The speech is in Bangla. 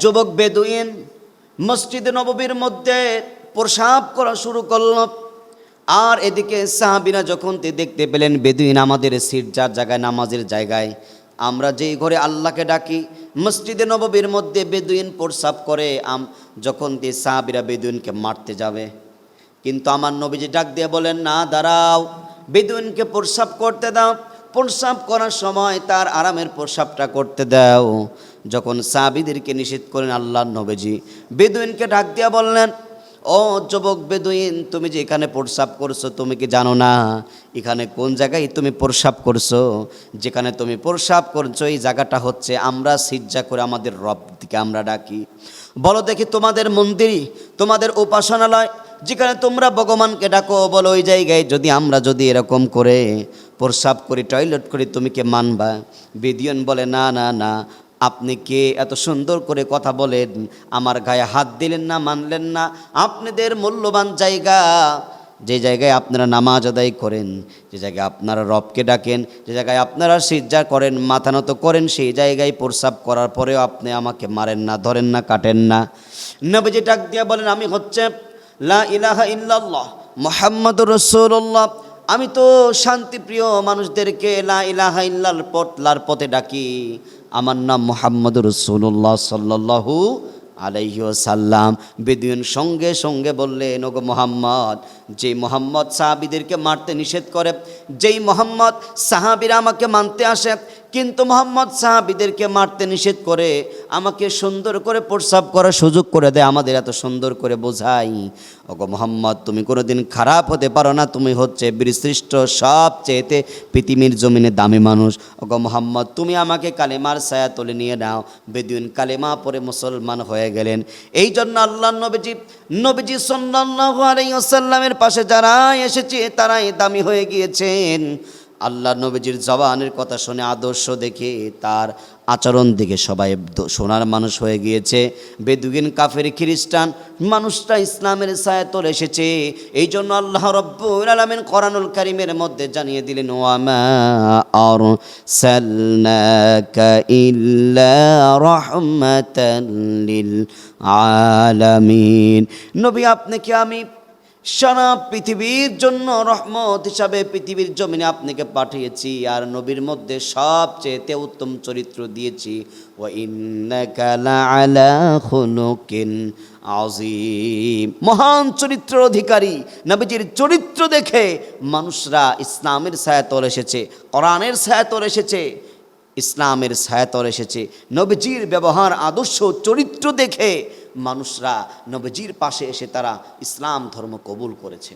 যুবক বেদুইন মসজিদে নববীর মধ্যে প্রসাব করা শুরু করল। আর এদিকে সাহাবিরা যখন দেখতে পেলেন, বেদুইন আমাদের সিট যার জায়গায়, নামাজের জায়গায়, আমরা যেই ঘরে আল্লাহকে ডাকি, মসজিদে নববীর মধ্যে বেদুইন প্রসাব করে, আম যখন তে সাহাবিরা বেদুইনকে মারতে যাবে। কিন্তু আমার নবীজি ডাক দিয়ে বলেন, না, দাঁড়াও, বেদুইনকে প্রসাব করতে দাও। প্রসাব করার সময় তার আরামের প্রসাবটা করতে দাও। যখন সাবিদেরকে নিষেধ করেন আল্লাহ নবীজি, বেদুইনকে ডাক দিয়া বললেন, ও যুবক বেদুইন, তুমি যে এখানে প্রসাব করছ, তুমি কি জানো না? এখানে কোন জায়গায় তুমি প্রসাব করছ? যেখানে তুমি প্রসাব করছ, এই জায়গাটা হচ্ছে আমরা সিজ্জা করে আমাদের রব দিকে আমরা ডাকি। বলো দেখি তোমাদের মন্দিরই তোমাদের উপাসনালয়, যেখানে তোমরা ভগবানকে ডাকো, বলো ওই জায়গায় যদি আমরা যদি এরকম করে প্রসাব করি, টয়লেট করি, তুমি কে মানবা? বেদিয়ন বলে, না না না আপনি কে? এত সুন্দর করে কথা বলেন। আমার গায়ে হাত দিলেন না, মানলেন না। আপনাদের মূল্যবান জায়গা। যে জায়গায় আপনারা নামাজ আদায় করেন, যে জায়গায় আপনারা রবকে ডাকেন, যে জায়গায় আপনারা সিজ্জা করেন, মাথা নত করেন, সেই জায়গায় প্রস্রাব করার পরেও আপনি আমাকে মারেন না, ধরেন না, কাটেন না। নবীজি ডাক দিয়ে বলেন, আমি হচ্ছে লা ইলাহা ইল্লাল্লাহ মোহাম্মদ রসুল্লাহ আমি তো শান্তিপ্রিয় মানুষদেরকে লা ইলাহা ইল্লাল পথলার পথে ডাকি। আমার নাম মোহাম্মদ রসুল্লাহ সাল্লাল্লাহু আলাইহি সাল্লাম বেদুইন সঙ্গে সঙ্গে বললেন, ওগো মোহাম্মদ যে মোহাম্মদ সাহাবিদেরকে মারতে নিষেধ করে, যেই মোহাম্মদ সাহাবিরা আমাকে মানতে আসে, কিন্তু মোহাম্মদ সাহাবিদেরকে মারতে নিষেধ করে, আমাকে সুন্দর করে প্রসাব করার সুযোগ করে দেয়, আমাদের এত সুন্দর করে বোঝাই। ওগো মোহাম্মদ, তুমি কোনোদিন খারাপ হতে পারো না, তুমি হচ্ছে বীরশ্রেষ্ঠ, সবচেয়েতে পৃথিবীর জমিনে দামি মানুষ। ওগো মোহাম্মদ, তুমি আমাকে কালেমার ছায়া তুলে নিয়ে নাও। বেদুইন কালেমা পরে মুসলমান হয়ে গেলেন। এই জন্য আল্লাহ নবীজি নবীজি সাল্লাল্লাহু আলাইহি ওয়াসাল্লামের পাশে যারা এসেছে, তারাই দামি হয়ে গিয়েছেন। আল্লাহ নবীজির জবানের কথা শুনে আদর্শ দেখে তার আচরণ দেখে সবাই সোনার মানুষ হয়ে গিয়েছে। বেদুগিন কাফের খ্রিস্টান মানুষটা ইসলামের ছায়াতল এসেছে। এই জন্য আল্লাহ রব্বুল আলামিন কোরআনুল কারিমের মধ্যে জানিয়ে দিলেন ওয়ামা আর ইল্লা আলামিন। নবী আপনাকে আমি সারা পৃথিবীর জন্য রহমত হিসাবে পৃথিবীর জমিনে আপনাকে পাঠিয়েছি, আর নবীর মধ্যে সবচেয়েতে উত্তম চরিত্র দিয়েছি। ও মহান চরিত্র অধিকারী, নবীজির চরিত্র দেখে মানুষরা ইসলামের ছায়াতল এসেছে, কোরআনের ছায়াতল এসেছে। ইসলামের সায়তর এসেছে। নবজির ব্যবহার, আদর্শ, চরিত্র দেখে মানুষরা নবজির পাশে এসে তারা ইসলাম ধর্ম কবুল করেছে।